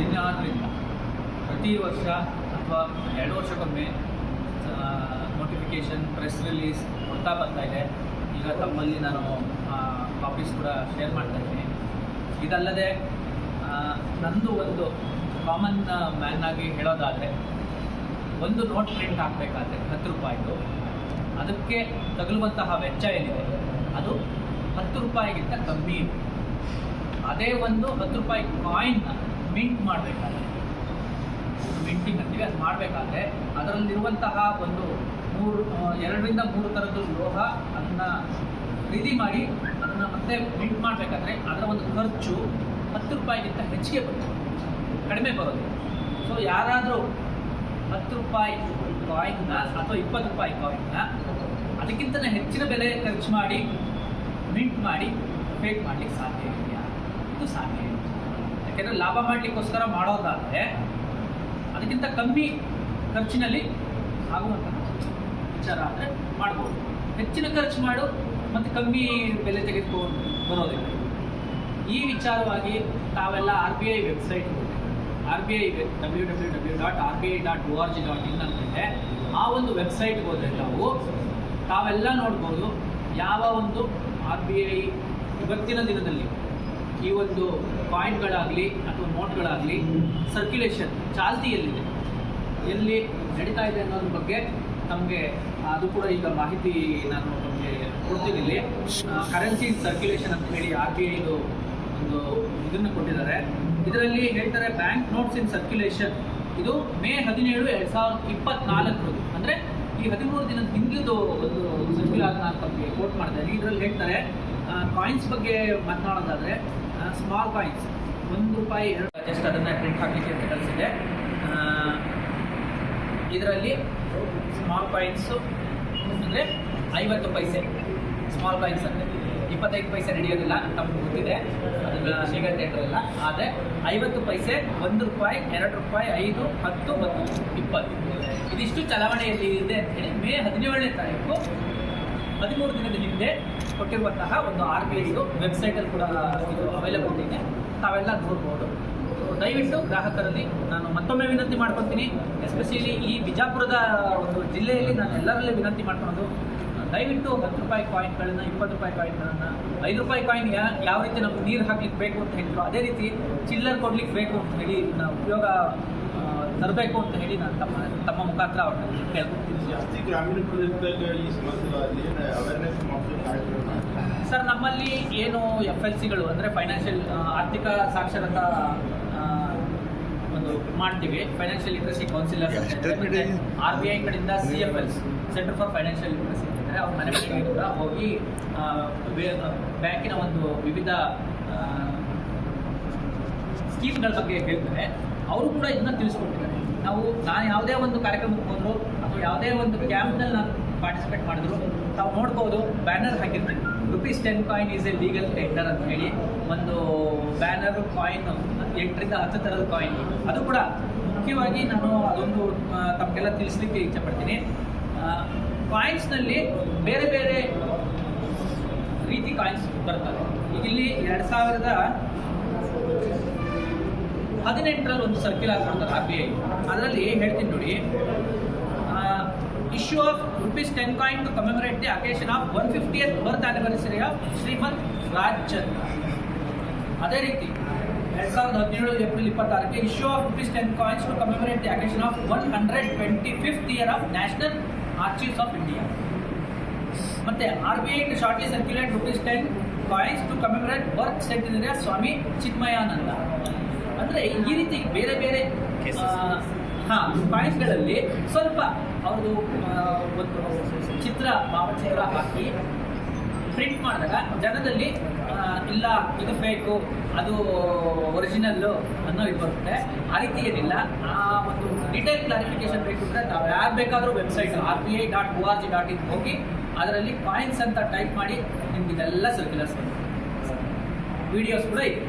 ಹದಿನಾರರಿಂದ ಪ್ರತಿ ವರ್ಷ ಅಥವಾ ಎರಡು ವರ್ಷಕ್ಕೊಮ್ಮೆ ನೋಟಿಫಿಕೇಷನ್ ಪ್ರೆಸ್ ರಿಲೀಸ್ ಕೊಡ್ತಾ ಬರ್ತಾ ಇದೆ. ಈಗ ತಮ್ಮಲ್ಲಿ ನಾನು ಕಾಪೀಸ್ ಕೂಡ ಶೇರ್ ಮಾಡ್ತಾ ಇದ್ದೀನಿ. ಇದಲ್ಲದೆ ನಂದು ಒಂದು ಕಾಮನ್ ಮ್ಯಾನ್ ಆಗಿ ಹೇಳೋದಾದರೆ, ಒಂದು ನೋಟ್ ಪ್ರಿಂಟ್ ಹಾಕಬೇಕಾದ್ರೆ ಹತ್ತು ರೂಪಾಯಿದು. ಅದಕ್ಕೆ ತಗಲುವಂತಹ ವೆಚ್ಚ ಏನಿದೆ? ಅದು ಹತ್ತು ರೂಪಾಯಿಗಿಂತ ಕಮ್ಮಿ ಇದೆ. ಅದೇ ಒಂದು ಹತ್ತು ರೂಪಾಯಿ ಕಾಯಿನ್ನ ಮಿಂಟ್ ಮಾಡಬೇಕಾದ್ರೆ ಮಿಂಟಿಂಗ್ ಅಂತೀವಿ ಅದು ಮಾಡಬೇಕಾದ್ರೆ ಅದರಲ್ಲಿರುವಂತಹ ಒಂದು ಮೂರು ಎರಡರಿಂದ ಮೂರು ಥರದ್ದು ಲೋಹ ಅದನ್ನು ಖರೀದಿ ಮಾಡಿ ಅದನ್ನು ಮತ್ತೆ ಮಿಂಟ್ ಮಾಡಬೇಕಾದ್ರೆ ಅದರ ಒಂದು ಖರ್ಚು ಹತ್ತು ರೂಪಾಯಿಗಿಂತ ಹೆಚ್ಚಿಗೆ ಬರುತ್ತೆ, ಕಡಿಮೆ ಬರೋದು. ಸೊ ಯಾರಾದರೂ ಹತ್ತು ರೂಪಾಯಿ ಕಾಯಿನ್ನ ಅಥವಾ ಇಪ್ಪತ್ತು ರೂಪಾಯಿ ಕಾಯಿನ್ನ ಅದಕ್ಕಿಂತ ಹೆಚ್ಚಿನ ಬೆಲೆ ಖರ್ಚು ಮಾಡಿ, ಮಿಂಟ್ ಮಾಡಿ ಪೇಟ್ ಮಾಡಲಿಕ್ಕೆ ಸಾಧ್ಯ ಇದೆಯಾ? ಇದು ಸಾಧ್ಯ. ಇಲ್ಲ ಲಾಭ ಮಾಡಲಿಕ್ಕೋಸ್ಕರ ಮಾಡೋದಾದರೆ ಅದಕ್ಕಿಂತ ಕಮ್ಮಿ ಖರ್ಚಿನಲ್ಲಿ ಆಗುವಂತಹ ವಿಚಾರ ಅಂದರೆ ಮಾಡ್ಬೋದು. ಹೆಚ್ಚಿನ ಖರ್ಚು ಮಾಡು ಮತ್ತು ಕಮ್ಮಿ ಬೆಲೆ ತೆಗೆದುಕೊಂಡು ಬರೋದಿಲ್ಲ. ಈ ವಿಚಾರವಾಗಿ ತಾವೆಲ್ಲ R B I website R B I W W W dot R B I dot O R G dot in ಅಂತಿದೆ ಆ ಒಂದು ವೆಬ್ಸೈಟ್ಗೆ ಹೋದರೆ ನಾವು ತಾವೆಲ್ಲ ನೋಡ್ಬೋದು ಯಾವ ಒಂದು ಆರ್ ಬಿ ಐ ಇವತ್ತಿನ ದಿನದಲ್ಲಿ ಈ ಒಂದು ಕಾಯಿನ್ಗಳಾಗಲಿ ಅಥವಾ ನೋಟ್ಗಳಾಗಲಿ ಸರ್ಕ್ಯುಲೇಷನ್ ಚಾಲ್ತಿಯಲ್ಲಿದೆ. ಎಲ್ಲಿ ನಡೀತಾ ಇದೆ ಅನ್ನೋದ್ರ ಬಗ್ಗೆ ನಮಗೆ ಅದು ಕೂಡ ಈಗ ಮಾಹಿತಿ ನಾನು ನಮಗೆ ಕೊಡ್ತೀನಿ ಇಲ್ಲಿ. ಕರೆನ್ಸಿ ಸರ್ಕ್ಯುಲೇಷನ್ ಅಂತ ಹೇಳಿ ಆರ್ ಬಿ ಐದು ಒಂದು ಇದನ್ನು ಕೊಟ್ಟಿದ್ದಾರೆ. ಇದರಲ್ಲಿ ಹೇಳ್ತಾರೆ ಬ್ಯಾಂಕ್ ನೋಟ್ಸ್ ಇನ್ ಸರ್ಕ್ಯುಲೇಷನ್ ಇದು ಮೇ ಹದಿನೇಳು ಎರಡು ಸಾವಿರದ ಇಪ್ಪತ್ನಾಲ್ಕರದು ಅಂದರೆ ಈ ಹದಿಮೂರು ದಿನದ ಹಿಂದಿದ್ದು ಒಂದು ಸರ್ಕ್ಯುಲರ್ ನಾನು ತಮಗೆ ಕೋಟ್ ಮಾಡಿದ್ದಾರೆ ಇದರಲ್ಲಿ ಹೇಳ್ತಾರೆ ಕಾಯಿನ್ಸ್ ಬಗ್ಗೆ ಮಾತನಾಡೋದಾದರೆ ಸ್ಮಾಲ್ ಕಾಯಿನ್ಸ್ ಒಂದು ರೂಪಾಯಿ ಎರಡು ಜಸ್ಟ್ ಅದನ್ನು ಪ್ರಿಂಟ್ ಹಾಕಲಿಕ್ಕೆ ಅಂತ ಕಳಿಸಿದೆ ಇದರಲ್ಲಿ ಸ್ಮಾಲ್ ಕಾಯಿನ್ಸು ಅಂದರೆ ಐವತ್ತು ಪೈಸೆ ಸ್ಮಾಲ್ ಕಾಯಿನ್ಸ್ ಅಂದರೆ ಇಪ್ಪತ್ತೈದು ಪೈಸೆ ನಡೆಯೋದಿಲ್ಲ ತಮಗೆ ಗೊತ್ತಿದೆ. ಶ್ರೀಗಂಧ ಸಿಗತ್ತೆ ಇರಲಿಲ್ಲ ಆದರೆ ಐವತ್ತು ಪೈಸೆ ಒಂದು ರೂಪಾಯಿ ಎರಡು ರೂಪಾಯಿ ಐದು ಹತ್ತು ಮತ್ತು ಇಪ್ಪತ್ತು. ಇದಿಷ್ಟು ಚಲಾವಣೆಯಲ್ಲಿ ಇದೆ ಅಂತ ಹೇಳಿ ಮೇ ಹದಿನೇಳನೇ ತಾರೀಕು ಹದಿಮೂರು ದಿನದ ಹಿಂದೆ ಕೊಟ್ಟಿರುವಂತಹ ಒಂದು ಆರ್ ಬಿ ವೆಬ್ಸೈಟಲ್ಲಿ ಕೂಡ ಇದು ಅವೈಲಬಲ್ ಇದೆ. ತಾವೆಲ್ಲ ನೋಡ್ಬೋದು. ದಯವಿಟ್ಟು ಗ್ರಾಹಕರಲ್ಲಿ ನಾನು ಮತ್ತೊಮ್ಮೆ ವಿನಂತಿ ಮಾಡ್ಕೊತೀನಿ ಎಸ್ಪೆಷಲಿ ಈ ಬಿಜಾಪುರದ ಒಂದು ಜಿಲ್ಲೆಯಲ್ಲಿ ನಾನು ಎಲ್ಲರಲ್ಲಿ ವಿನಂತಿ ಮಾಡ್ಕೊಳೋದು, ದಯವಿಟ್ಟು ಹತ್ತು ರೂಪಾಯಿ ಕಾಯಿನ್ಗಳನ್ನು ಇಪ್ಪತ್ತು ರೂಪಾಯಿ ಕಾಯಿನ್ಗಳನ್ನು ಐದು ರೂಪಾಯಿ ಕಾಯಿನ್ ಯಾವ ರೀತಿ ನಮ್ಗೆ ನೀರು ಹಾಕ್ಲಿಕ್ಕೆ ಬೇಕು ಅಂತ ಹೇಳಿದ್ರು, ಅದೇ ರೀತಿ ಚಿಲ್ಲರ್ ಕೊಡ್ಲಿಕ್ಕೆ ಬೇಕು ಅಂತ ಹೇಳಿ ನಾವು ಉಪಯೋಗ ತರಬೇಕು ಅಂತ ಹೇಳಿ ನಾನು ತಮ್ಮ ತಮ್ಮ ಮುಖಾಂತರ ಅವ್ರನ್ನ ಕೇಳ್ಕೊತೀನಿ ಜಾಸ್ತಿ ಗ್ರಾಮೀಣ ಪ್ರದೇಶದಲ್ಲಿ ಈ ಸಮಸ್ಯೆಗಳಲ್ಲಿ ಅವೇರ್ನೆಸ್ ಸರ್ ನಮ್ಮಲ್ಲಿ ಏನು ಎಫ್ ಎಲ್ ಸಿಗಳು ಅಂದರೆ ಫೈನಾನ್ಷಿಯಲ್ ಆರ್ಥಿಕ ಸಾಕ್ಷರತಾ ಒಂದು ಮಾಡ್ತೀವಿ. Financial literacy counsellor R B I ಕಡೆಯಿಂದ C F Ls centre for financial literacy ಅಂದರೆ ಅವ್ರ ಮನೆ ಮನೆಗೆ ಕೂಡ ಹೋಗಿ ಬ್ಯಾಂಕಿನ ಒಂದು ವಿವಿಧ ಸ್ಕೀಮ್ಗಳ ಬಗ್ಗೆ ಹೇಳ್ತಾರೆ. ಅವರು ಕೂಡ ಇದನ್ನ ತಿಳಿಸ್ಕೊಟ್ಟಿದ್ದಾರೆ. ನಾವು ನಾನು ಯಾವುದೇ ಒಂದು ಕಾರ್ಯಕ್ರಮಕ್ಕೆ ಹೋದ್ರು ಅಥವಾ ಯಾವುದೇ ಒಂದು ಕ್ಯಾಂಪ್ನಲ್ಲಿ ನಾನು ಪಾರ್ಟಿಸಿಪೇಟ್ ಮಾಡಿದ್ರು, ತಾವು ನೋಡ್ಬೋದು, ಬ್ಯಾನರ್ ಹಾಕಿರ್ತೀನಿ rupees ten coin is a legal tender ಅಂತ ಹೇಳಿ ಒಂದು ಬ್ಯಾನರ್ ಕಾಯಿನ್ ಎಂಟರಿಂದ ಹತ್ತು ಥರದ ಕಾಯಿನ್ ಅದು ಕೂಡ ಮುಖ್ಯವಾಗಿ ನಾನು ಅದೊಂದು ತಮಗೆಲ್ಲ ತಿಳಿಸ್ಲಿಕ್ಕೆ ಇಚ್ಛಪಡ್ತೀನಿ. ಕಾಯಿನ್ಸ್ನಲ್ಲಿ ಬೇರೆ ಬೇರೆ ರೀತಿ ಕಾಯಿನ್ಸ್ ಬರ್ತವೆ. ಇಲ್ಲಿ ಎರಡು ಸಾವಿರದ ಹದಿನೆಂಟರಲ್ಲಿ ಒಂದು ಸರ್ಕ್ಯುಲರ್ ಮಾಡ್ತಾರೆ ಆರ್ ಬಿ ಐ ಅದರಲ್ಲಿ ಹೇಳ್ತೀನಿ ನೋಡಿ. Issue of rupees ten coin to commemorate the occasion of one fiftieth birth anniversary of Shrimant Rajchand ಅದೇ ರೀತಿ, ಎರಡ್ ಸಾವಿರದ ಹದಿನೇಳು April ಇಪ್ಪತ್ತಾರಕ್ಕೆ issue of rupees ten coins to commemorate the occasion of one hundred twenty fifth year of national archives of India ಮತ್ತೆ R B I to shortly circulate rupees ten coins to commemorate birth centenary Swami Chinmayananda ಅಂದ್ರೆ ಈ ರೀತಿ ಬೇರೆ ಬೇರೆ. ಹಾ ಕಾಯಿನ್ಸ್ಗಳಲ್ಲಿ ಸ್ವಲ್ಪ ಅವರು ಒಂದು ಚಿತ್ರ ಭಾವಚಿತ್ರ ಹಾಕಿ ಪ್ರಿಂಟ್ ಮಾಡಿದಾಗ ಜನದಲ್ಲಿ ಇಲ್ಲ ಇದು ಬೇಕು ಅದು ಒರಿಜಿನಲ್ಲು ಅನ್ನೋ ಇದು ಬರುತ್ತೆ. ಆ ರೀತಿ ಏನಿಲ್ಲ. ಆ ಒಂದು ಡೀಟೇಲ್ ಕ್ಲಾರಿಫಿಕೇಶನ್ ಬೇಕು ಅಂದರೆ ನಾವು ಯಾರು ಬೇಕಾದರೂ website R B I dot O R G dot in ಹೋಗಿ ಅದರಲ್ಲಿ ಕಾಯಿನ್ಸ್ ಅಂತ ಟೈಪ್ ಮಾಡಿ ನಿಮ್ಗೆ ಇದೆಲ್ಲ ಸರ್ಕ್ಯುಲರ್ಸ್ ವಿಡಿಯೋಸ್ ಕೂಡ ಇದೆ.